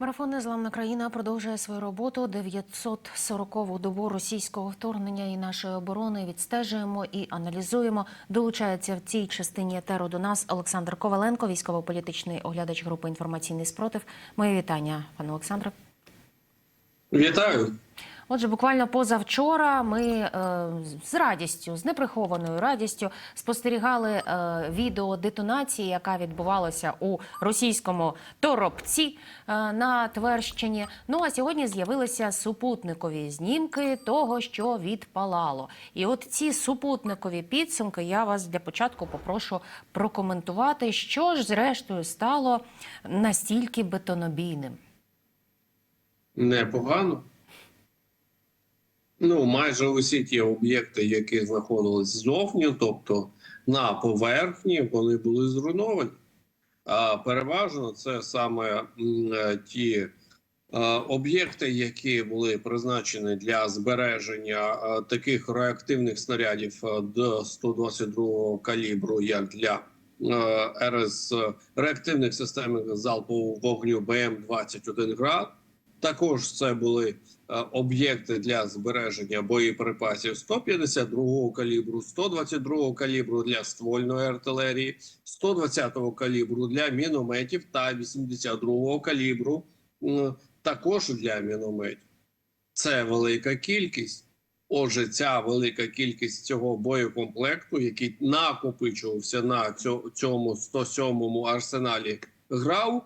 Марафон Незламна країна продовжує свою роботу. 940-ву добу російського вторгнення і нашої оборони відстежуємо і аналізуємо. Долучається в цій частині етеру до нас Олександр Коваленко, військово-політичний оглядач групи інформаційний спротив. Моє вітання, пане Олександре. Вітаю. Отже, буквально позавчора ми е, з радістю, з неприхованою радістю спостерігали е, відео детонації, яка відбувалася у російському торопці е, на Тверщині. Ну а сьогодні з'явилися супутникові знімки того, що відпалало. І от ці супутникові підсумки я вас для початку попрошу прокоментувати, що ж зрештою стало настільки бетонобійним. Непогано. Ну, майже усі ті об'єкти, які знаходились ззовні, тобто на поверхні, вони були зруйновані. А переважно це саме е, ті е, об'єкти, які були призначені для збереження е, таких реактивних снарядів до 122 калібру, як для РС реактивних систем залпового вогню БМ-21 град. Також це були об'єкти для збереження боєприпасів 152 калібру, 122 калібру для ствольної артилерії, 120 калібру для мінометів та 82-го калібру також для мінометів. Це велика кількість. Отже, ця велика кількість цього боєкомплекту, який накопичувався на цьому 107-му арсеналі ГРАУ е,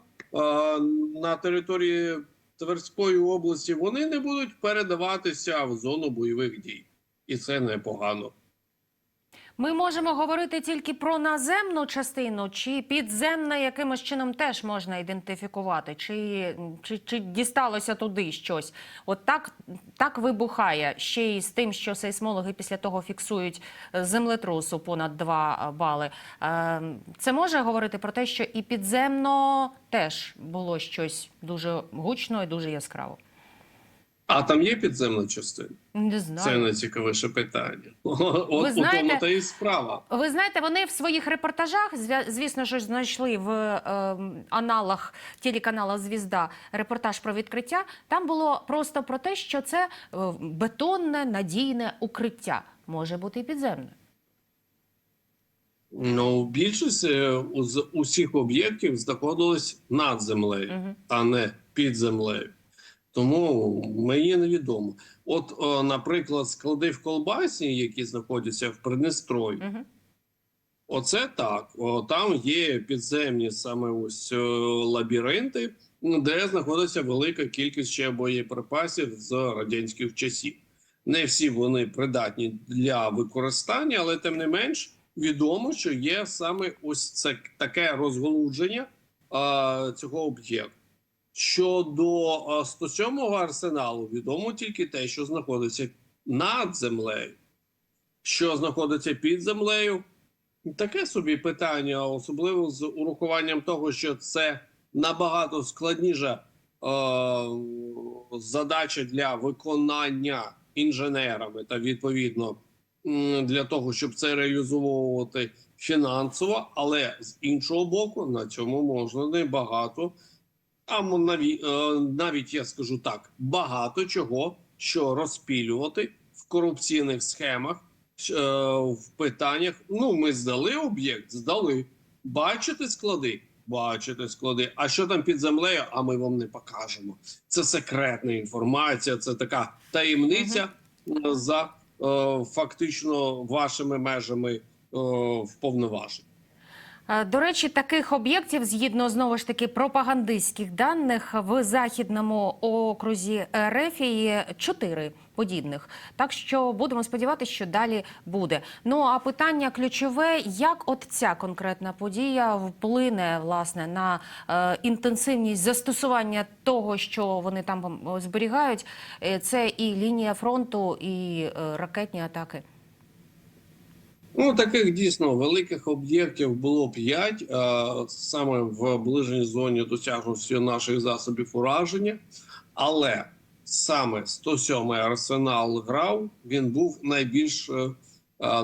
на території Тверської області, вони не будуть передаватися в зону бойових дій, і це непогано. Ми можемо говорити тільки про наземну частину, чи підземна якимось чином теж можна ідентифікувати, чи, чи, чи дісталося туди щось. От так, так вибухає ще й з тим, що сейсмологи після того фіксують е, землетрусу понад 2 бали. Е, Це може говорити про те, що і підземно теж було щось дуже гучно і дуже яскраво. А там є підземна частина? Не Це знаю. найцікавіше питання. От у тому та і справа. Ви знаєте, вони в своїх репортажах, звісно, що ж знайшли в е, аналах телеканала Звізда репортаж про відкриття. Там було просто про те, що це е, бетонне надійне укриття. Може бути і підземне. Ну, більшість е, з усіх об'єктів знаходилась над землею, Мгм. а не під землею. Тому мені невідомо. От, о, наприклад, склади в колбасі, які знаходяться в Придністрові, Угу. Оце так. О, там є підземні саме ось е, лабіринти, де знаходиться велика кількість ще боєприпасів з радянських часів. Не всі вони придатні для використання, але тим не менш відомо, що є саме ось це таке розголудження а, цього об'єкту. Щодо а, 107-го арсеналу, відомо тільки те, що знаходиться над землею, що знаходиться під землею. Таке собі питання, особливо з урахуванням того, що це набагато складніша е, задача для виконання інженерами та відповідно для того, щоб це реалізовувати фінансово, але з іншого боку, на цьому можна небагато, а навіть, е, навіть я скажу так, багато чого, що розпілювати в корупційних схемах е, в питаннях. Ну, ми здали об'єкт, здали. Бачите склади? Бачите склади. А що там під землею? А ми вам не покажемо. Це секретна інформація, це така таємниця е, за е, фактично вашими межами е, вповноважень. Е, До речі, таких об'єктів, згідно знову ж таки пропагандистських даних, в західному окрузі РФ чотири подібних. Так що будемо сподіватися, що далі буде. Ну а питання ключове: як от ця конкретна подія вплине власне на е, інтенсивність застосування того, що вони там зберігають, Е, це і лінія фронту, і е, ракетні атаки. Ну, таких дійсно великих об'єктів було п'ять саме в ближній зоні досягнутості наших засобів ураження. Але саме 107-й арсенал ГРАУ він був найбільш е,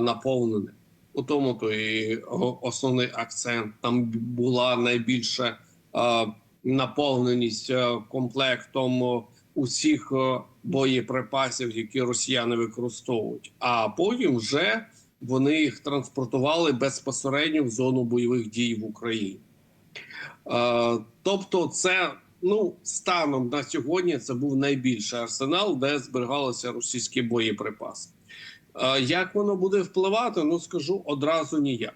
наповнений. У тому то і основний акцент. Там була найбільша наповненість е, комплектом усіх боєприпасів, які росіяни використовують. А потім вже вони їх транспортували безпосередньо в зону бойових дій в Україні. Е, Тобто, це ну станом на сьогодні це був найбільший арсенал, де зберігалися російські боєприпаси. Е, Як воно буде впливати? Ну скажу одразу ніяк.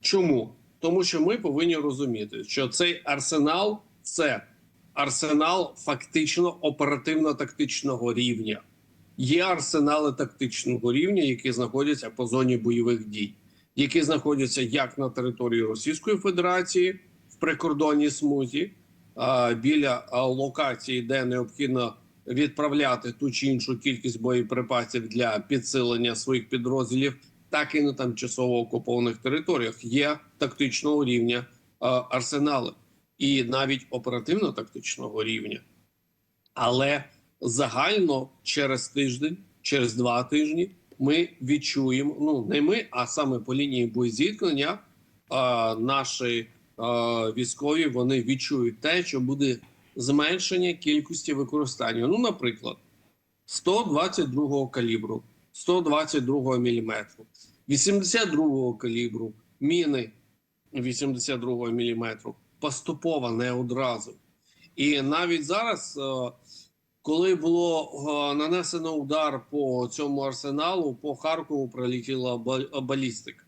Чому? Тому що ми повинні розуміти, що цей арсенал це арсенал фактично оперативно-тактичного рівня. Є арсенали тактичного рівня, які знаходяться по зоні бойових дій, які знаходяться як на території Російської Федерації в прикордонній смузі, біля локації, де необхідно відправляти ту чи іншу кількість боєприпасів для підсилення своїх підрозділів, так і на тимчасово окупованих територіях. Є тактичного рівня арсенали і навіть оперативно-тактичного рівня. Але загально через тиждень, через два тижні, ми відчуємо. Ну не ми, а саме по лінії боєзіткнення, наші військові вони відчують те, що буде зменшення кількості використання. Ну, наприклад, 122 калібру, 122 міліметру, 82 калібру, міни 82-го міліметру, поступово не одразу. І навіть зараз, коли було е, нанесено удар по цьому арсеналу, по Харкову прилетіла балістика.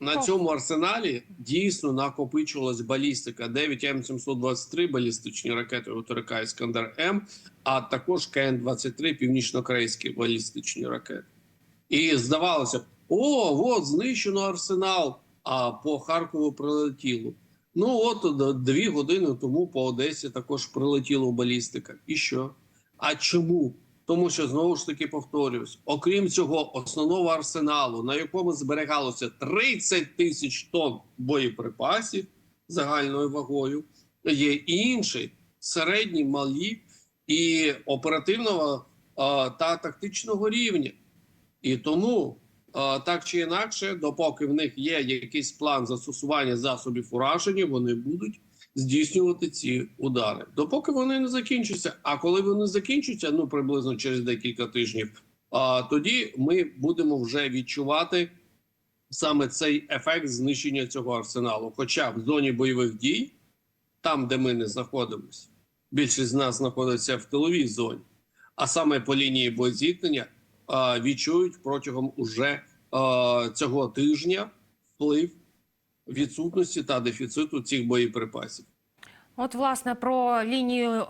На цьому арсеналі дійсно накопичувалась балістика 9 М723 балістичні ракети ОТРК Іскандер М, а також КН-23 північно-корейські балістичні ракети. І здавалося б, о, от знищено арсенал, а по Харкову прилетіло. Ну от дві години тому по Одесі також прилетіло балістика. І що? А чому? Тому що знову ж таки повторюсь, окрім цього основного арсеналу, на якому зберігалося 30 тисяч тонн боєприпасів загальною вагою, є інші середні, малі і оперативного а, та тактичного рівня. І тому а, так чи інакше, допоки в них є якийсь план застосування засобів ураження, вони будуть здійснювати ці удари. Допоки вони не закінчаться. А коли вони закінчаться, ну приблизно через декілька тижнів, а тоді ми будемо вже відчувати саме цей ефект знищення цього арсеналу. Хоча в зоні бойових дій, там де ми не знаходимося, більшість з нас знаходиться в тиловій зоні, а саме по лінії боєзіткнення відчують протягом уже цього тижня вплив відсутності та дефіциту цих боєприпасів. От, власне, про лінію е,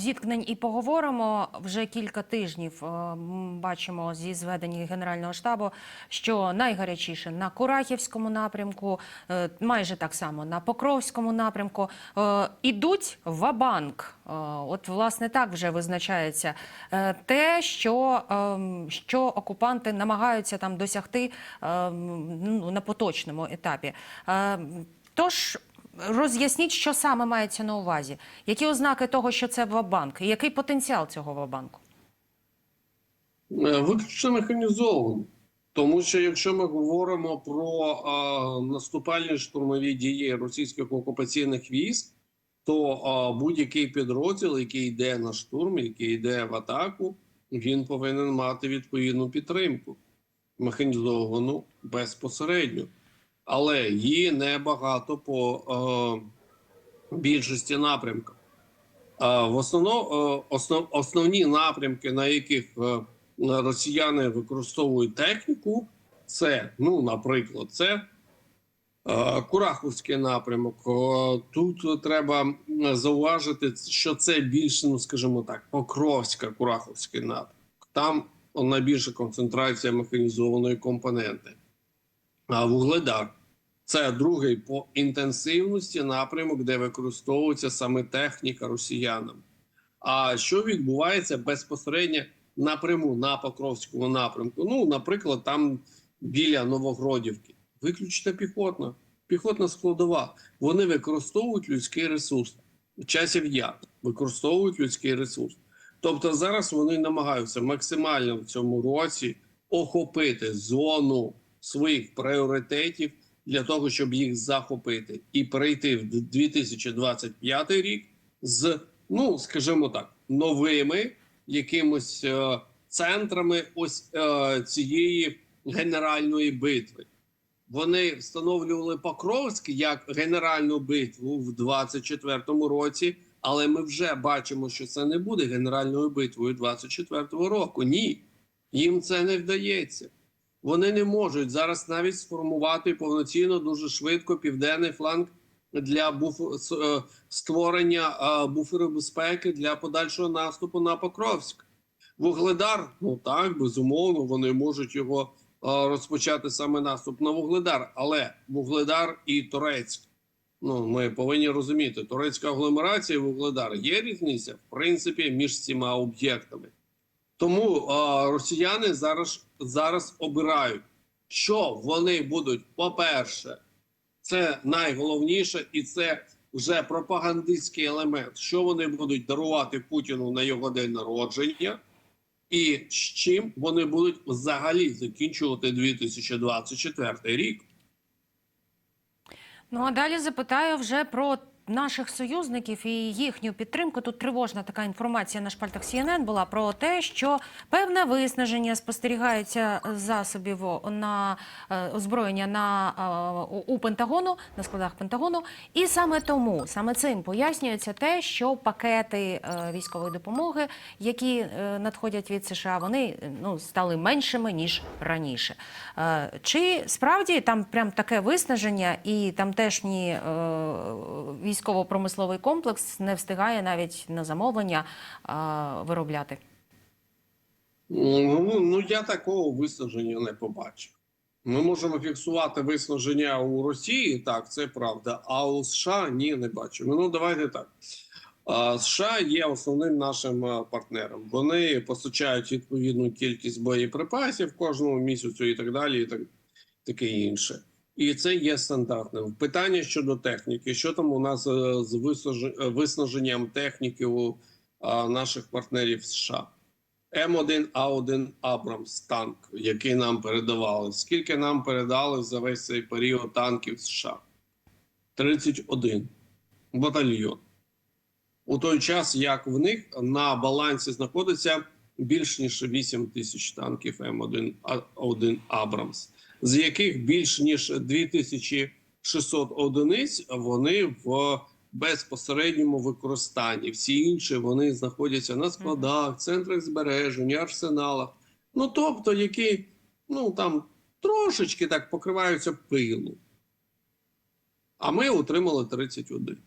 зіткнень і поговоримо вже кілька тижнів. Е, бачимо зі зведення Генерального штабу, що найгарячіше на Курахівському напрямку, е, майже так само на Покровському напрямку. Е, ідуть в-банк. Е, от, власне, так вже визначається е, те, що, е, що окупанти намагаються там досягти е, ну, на поточному етапі. Е, Тож роз'ясніть, що саме мається на увазі, які ознаки того, що це ва-банк, і який потенціал цього ва-банку? Е, Виключно механізовано. Тому що якщо ми говоримо про а, наступальні штурмові дії російських окупаційних військ, то а, будь-який підрозділ, який йде на штурм, який йде в атаку, він повинен мати відповідну підтримку механізовану безпосередньо. Але її небагато по а, більшості напрямків. А, в основно, е, основ, основні напрямки, на яких е, росіяни використовують техніку, це, ну, наприклад, це е, Кураховський напрямок. Е, Тут треба зауважити, що це більше, ну скажімо так, Покровська Кураховський напрямок. Там найбільша концентрація механізованої компоненти. А Вугледар це другий по інтенсивності напрямок, де використовується саме техніка росіянам. А що відбувається безпосередньо напряму на Покровському напрямку? Ну, наприклад, там біля Новогродівки, виключно піхотна, піхотна складова. Вони використовують людський ресурс. Часів яр використовують людський ресурс. Тобто зараз вони намагаються максимально в цьому році охопити зону своїх пріоритетів для того, щоб їх захопити і перейти в 2025 рік з, ну скажімо так, новими якимось е, центрами ось е, цієї генеральної битви. Вони встановлювали Покровськ як генеральну битву в 24-му році, але ми вже бачимо, що це не буде генеральною битвою 24-го року. Ні, їм це не вдається. Вони не можуть зараз навіть сформувати повноцінно дуже швидко південний фланг для буф... е, створення е, буферу безпеки для подальшого наступу на Покровськ. Вугледар, ну так, безумовно, вони можуть його е, розпочати саме наступ на Вугледар, але Вугледар і Торецьк. Ну, ми повинні розуміти, турецька агломерація і Вугледар є різниця, в принципі, між цими об'єктами. Тому е, росіяни зараз, зараз обирають, що вони будуть, по-перше, це найголовніше, і це вже пропагандистський елемент, що вони будуть дарувати Путіну на його день народження, і з чим вони будуть взагалі закінчувати 2024 рік. Ну а далі запитаю вже про наших союзників і їхню підтримку. Тут тривожна така інформація на шпальтах CNN була про те, що певне виснаження спостерігається засобів на е, озброєння на е, у- Пентагону на складах Пентагону, і саме тому саме цим пояснюється те, що пакети е, військової допомоги, які надходять від США, вони ну стали меншими ніж раніше. Чи справді там прям таке виснаження, і тамтешній е, військово-промисловий комплекс не встигає навіть на замовлення е, виробляти? Ну, ну я такого виснаження не побачив. Ми можемо фіксувати виснаження у Росії, так, це правда. А у США ні, не бачимо. Ну давайте так. США є основним нашим партнером. Вони постачають відповідну кількість боєприпасів кожного місяцю і так далі, і так таке інше. І це є стандартним. Питання щодо техніки. Що там у нас е, з е, виснаженням техніки у наших партнерів США? М1А1 Абрамс танк, який нам передавали. Скільки нам передали за весь цей період танків США? 31 батальйон. У той час, як в них на балансі знаходиться більш ніж 8 тисяч танків М1А1 Абрамс, з яких більш ніж 2600 одиниць вони в безпосередньому використанні. Всі інші вони знаходяться на складах, центрах збереження, арсеналах. Ну тобто, які ну там трошечки так покриваються пилу. А ми отримали 31.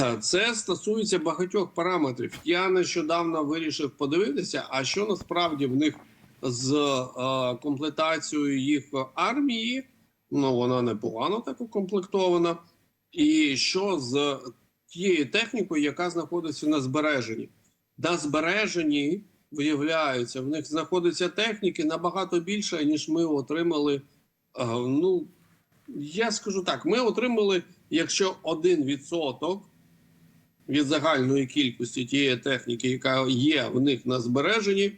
Е, Це стосується багатьох параметрів. Я нещодавно вирішив подивитися, а що насправді в них з е, комплектацією їх армії. Ну, вона непогано так укомплектована. І що з тією технікою, яка знаходиться на збереженні? На збереженні, виявляється, в них знаходиться техніки набагато більше, ніж ми отримали. е, ну, я скажу так: ми отримали, якщо 1% від загальної кількості тієї техніки, яка є в них на збереженні,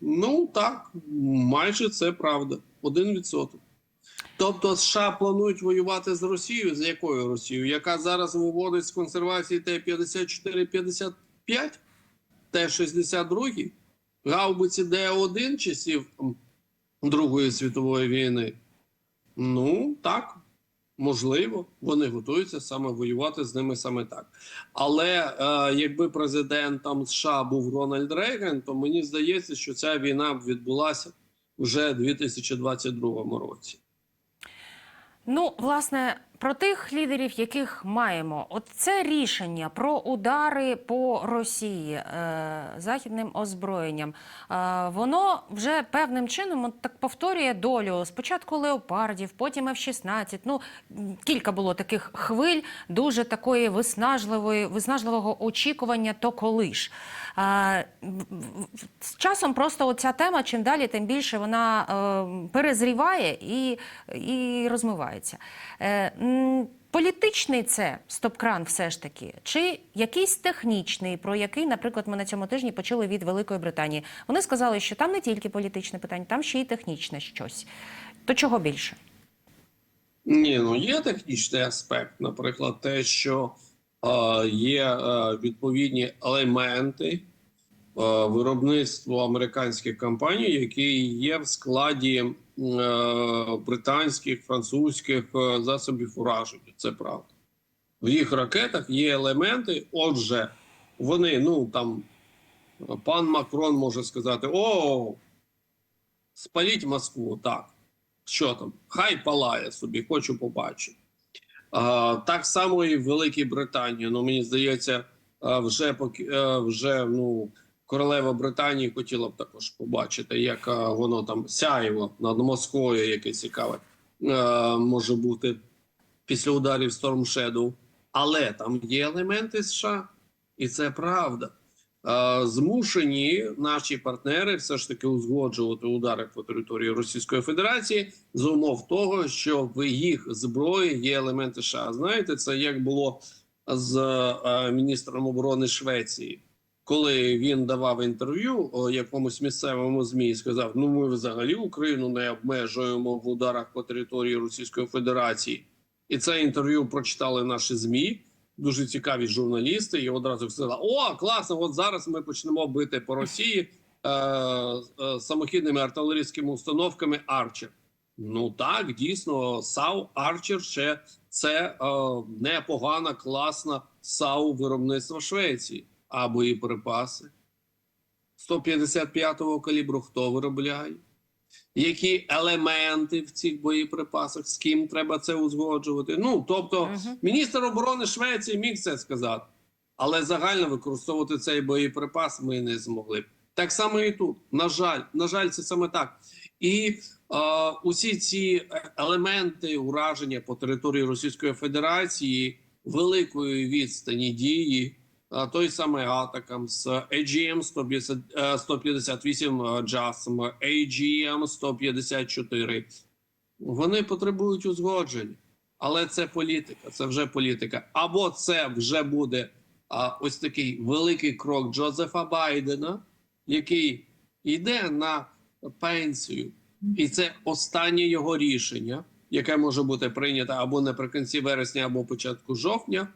ну так, майже це правда. 1%. Тобто США планують воювати з Росією. З якою Росією? Яка зараз виводить з консервації Т-54-55, Т-62, гаубиці Д-1 часів Другої світової війни? Ну, так, можливо, вони готуються саме воювати з ними саме так. Але е, якби президентом США був Рональд Рейган, то мені здається, що ця війна б відбулася вже у 2022 році. Ну, власне, про тих лідерів, яких маємо, от це рішення про удари по Росії е, західним озброєнням, е, воно вже певним чином от так повторює долю спочатку леопардів, потім F-16. Ну кілька було таких хвиль, дуже такої виснажливої, виснажливого очікування. То коли ж Е, з часом просто оця тема, чим далі, тим більше вона е, перезріває і, і розмивається. Е, Політичний це стоп-кран все ж таки, чи якийсь технічний, про який, наприклад, ми на цьому тижні почули від Великої Британії. Вони сказали, що там не тільки політичне питання, там ще й технічне щось. То чого більше? Ні, ну є технічний аспект, наприклад, те, що е, є відповідні елементи е, виробництва американських компаній, які є в складі британських, французьких е, засобів ураження. Це правда. В їх ракетах є елементи. Отже, вони, ну там, пан Макрон може сказати: о, спаліть Москву, так. Що там? Хай палає собі, хочу побачити. А, так само і в Великій Британії. Ну, мені здається, вже поки вже ну, королева Британії хотіла б також побачити, як воно там сяєво над Москвою, яке цікаве може бути після ударів Storm Shadow. Але там є елементи США, і це правда. Е, Змушені наші партнери все ж таки узгоджувати удари по території Російської Федерації з умов того, що в їх зброї є елементи США. Знаєте, це як було з е, міністром оборони Швеції, коли він давав інтерв'ю якомусь місцевому змі і сказав: Ну, ми взагалі Україну не обмежуємо в ударах по території Російської Федерації. І це інтерв'ю прочитали наші змі дуже цікаві журналісти, і одразу сказали: О, класно! От зараз ми почнемо бити по Росії е, е, самохідними артилерійськими установками Арчер. Ну так, дійсно, САУ Арчер ще це е, непогана, класна САУ виробництва Швеції. А боєприпаси 155-го калібру хто виробляє? Які елементи в цих боєприпасах, з ким треба це узгоджувати? Ну тобто, Мгм. міністр оборони Швеції міг це сказати, але загально використовувати цей боєприпас ми не змогли. Так само і тут. На жаль, на жаль, це саме так. І е, усі ці елементи ураження по території Російської Федерації великої відстані дії. А, Той самий Атакам з AGM 150, е, 158 JASM, AGM 154. Вони потребують узгодження, але це політика, це вже політика. Або це вже буде а, ось такий великий крок Джозефа Байдена, який йде на пенсію, і це останнє його рішення, яке може бути прийнято або наприкінці вересня, або початку жовтня,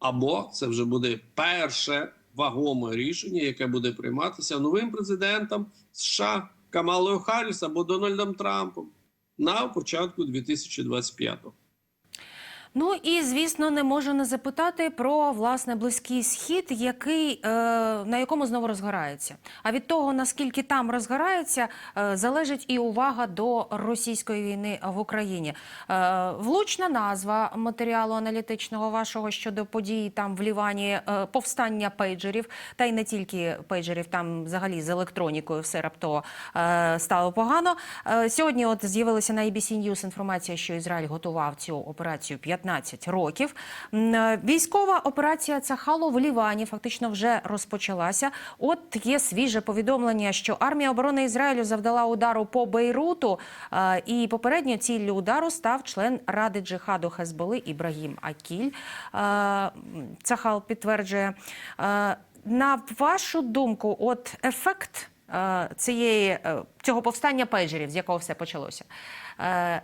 або це вже буде перше вагоме рішення, яке буде прийматися новим президентом США Камалою Харріс або Дональдом Трампом на початку 2025-го. Ну і звісно, не можу не запитати про власне близький схід, який е, на якому знову розгорається. А від того наскільки там розгорається, е, залежить і увага до російської війни в Україні. Е, влучна назва матеріалу аналітичного вашого щодо подій там в Лівані, е, повстання пейджерів, та й не тільки пейджерів, там взагалі з електронікою все раптово е, стало погано. Е, сьогодні, от з'явилася на ABC News інформація, що Ізраїль готував цю операцію 15 років. Е, Військова операція Цахало в Лівані фактично вже розпочалася. От є свіже повідомлення, що армія оборони Ізраїлю завдала удару по Бейруту, е, і попередньо ціллю удару став член ради джихаду Хезболи Ібрагім Акіль. Е, Цахал підтверджує. На вашу думку, от ефект цієї цього повстання пейджерів, з якого все почалося,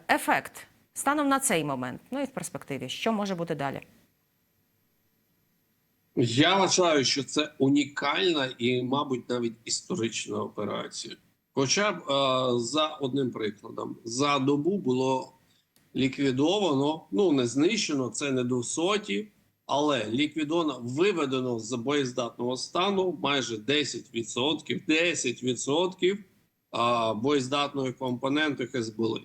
ефект станом на цей момент, ну і в перспективі, що може бути далі? Я вважаю, що це унікальна і, мабуть, навіть історична операція. Хоча б е, за одним прикладом, за добу було ліквідовано, ну не знищено, це не до соті, але ліквідовано, виведено з боєздатного стану майже 10%, 10% е, боєздатної компоненти ХСБЛ,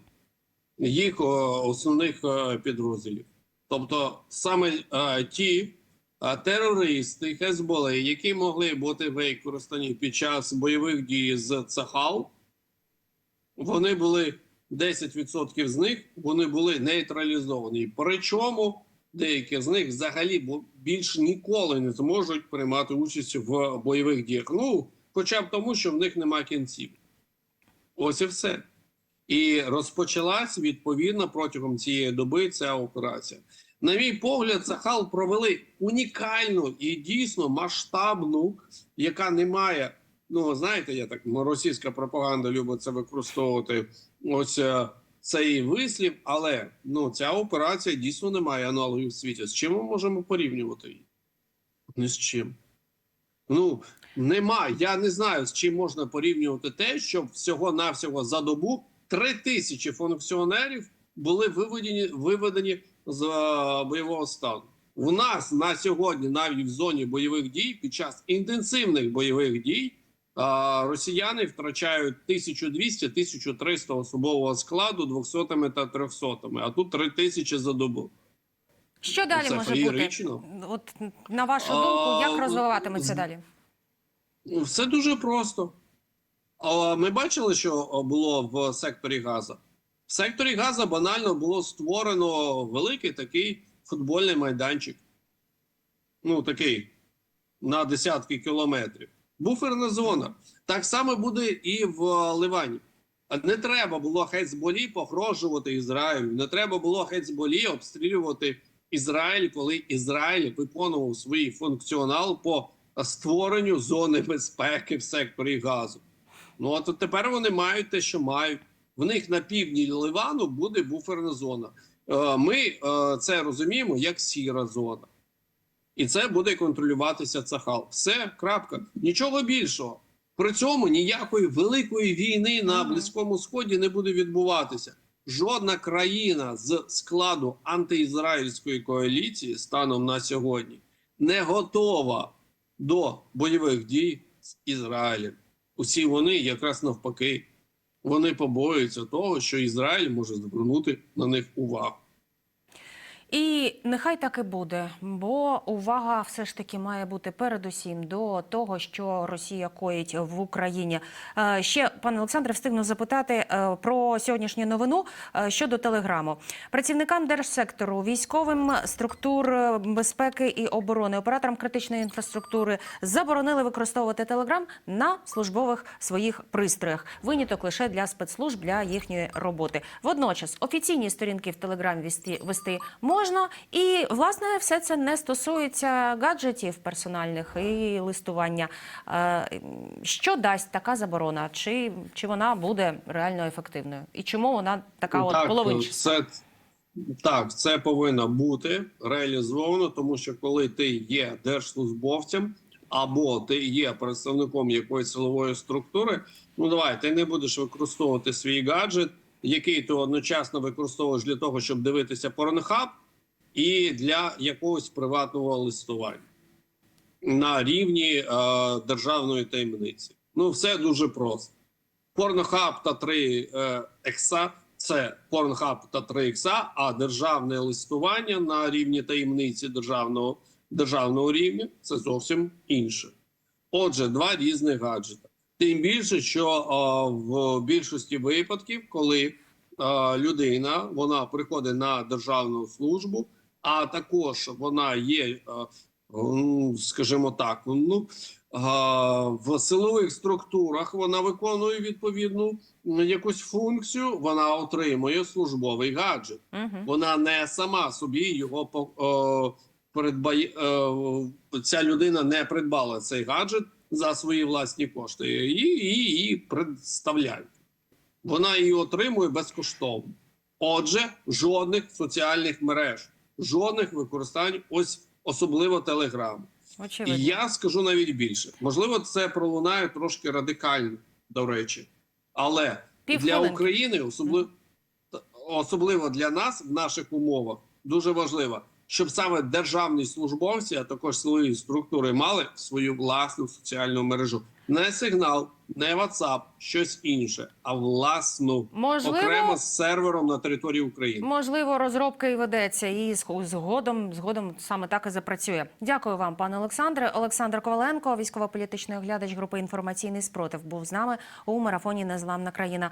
їх е, основних е, підрозділів. Тобто саме е, ті а терористи Хезболи, які могли бути використані під час бойових дій з Цахал, вони були 10% з них вони були нейтралізовані. Причому деякі з них взагалі більш ніколи не зможуть приймати участь в бойових діях. Ну, хоча б тому, що в них нема кінців. Ось і все. І розпочалась відповідно протягом цієї доби ця операція. На мій погляд, Сахал провели унікальну і дійсно масштабну, яка не має. Ну, знаєте, я так російська пропаганда любить це використовувати. Ось е, цей вислів, але ну ця операція дійсно не має аналогів в світі. З чим ми можемо порівнювати її? Ні з чим. Ну нема. Я не знаю, з чим можна порівнювати те, що всього-навсього за добу три тисячі функціонерів були виведені, виведені з е, бойового стану. У нас на сьогодні, навіть в зоні бойових дій, під час інтенсивних бойових дій, а, росіяни втрачають 1200-1300 особового складу 200 та 300, а тут 3000 за добу. Що далі Це може бути? От на вашу думку, як розвиватиметься далі? Все дуже просто. Ми бачили, що було в секторі Газа. В секторі Газа банально було створено великий такий футбольний майданчик. Ну, такий на десятки кілометрів. Буферна зона. Так само буде і в Ливані. Не треба було Хецболі погрожувати Ізраїлю. Не треба було Хецболі обстрілювати Ізраїль, коли Ізраїль виконував свій функціонал по створенню зони безпеки в секторі газу. Ну от тепер вони мають те, що мають. В них на півдні Ливану буде буферна зона. Е, Ми е, це розуміємо як сіра зона. І це буде контролюватися Цахал. Все, крапка. Нічого більшого. При цьому ніякої великої війни на Близькому Сході не буде відбуватися. Жодна країна з складу антиізраїльської коаліції станом на сьогодні не готова до бойових дій з Ізраїлем. Усі вони якраз навпаки. Вони побоюються того, що Ізраїль може звернути на них увагу. І нехай так і буде, бо увага все ж таки має бути передусім до того, що Росія коїть в Україні. Е, Ще пане Олександре, встигну запитати е, про сьогоднішню новину е, щодо телеграму. Працівникам держсектору, військовим структур безпеки і оборони, операторам критичної інфраструктури заборонили використовувати телеграм на службових своїх пристроях. Виняток лише для спецслужб для їхньої роботи. Водночас офіційні сторінки в Телеграм вести, вести можна, і власне все це не стосується гаджетів персональних і листування. Е, Що дасть така заборона? Чи, чи вона буде реально ефективною? І чому вона така от так, половинчаста? це, так, це повинно бути реалізовано, тому що коли ти є держслужбовцем або ти є представником якоїсь силової структури, ну давай, ти не будеш використовувати свій гаджет, який ти одночасно використовуєш для того, щоб дивитися порнохаб, і для якогось приватного листування на рівні е, державної таємниці. Ну, все дуже просто. Порнохаб та 3 е, екса це Порнхаб та 3 екса, а державне листування на рівні таємниці державного, державного рівня це зовсім інше. Отже, два різних гаджета. Тим більше, що е, в більшості випадків, коли е, людина вона приходить на державну службу, а також вона є, е, скажімо так, ну в силових структурах вона виконує відповідну якусь функцію, вона отримує службовий гаджет. Угу. Вона не сама собі його о, придбає. е, Ця людина не придбала цей гаджет за свої власні кошти. Її, її представляють. Вона її отримує безкоштовно. Отже, жодних соціальних мереж, жодних використань, ось особливо телеграму. Очевидно. І я скажу навіть більше. Можливо, це пролунає трошки радикально, до речі. Але для Півхвилинки. України, особливо, особливо для нас в наших умовах, дуже важливо, щоб саме державні службовці, а також силові структури мали свою власну соціальну мережу. Не сигнал, не WhatsApp, щось інше, а власну Можливо, окремо з сервером на території України. Можливо, розробка і ведеться, і згодом, згодом саме так і запрацює. Дякую вам, пане Олександре. Олександр Коваленко, військово-політичний оглядач групи інформаційний спротив, був з нами у марафоні Незламна країна.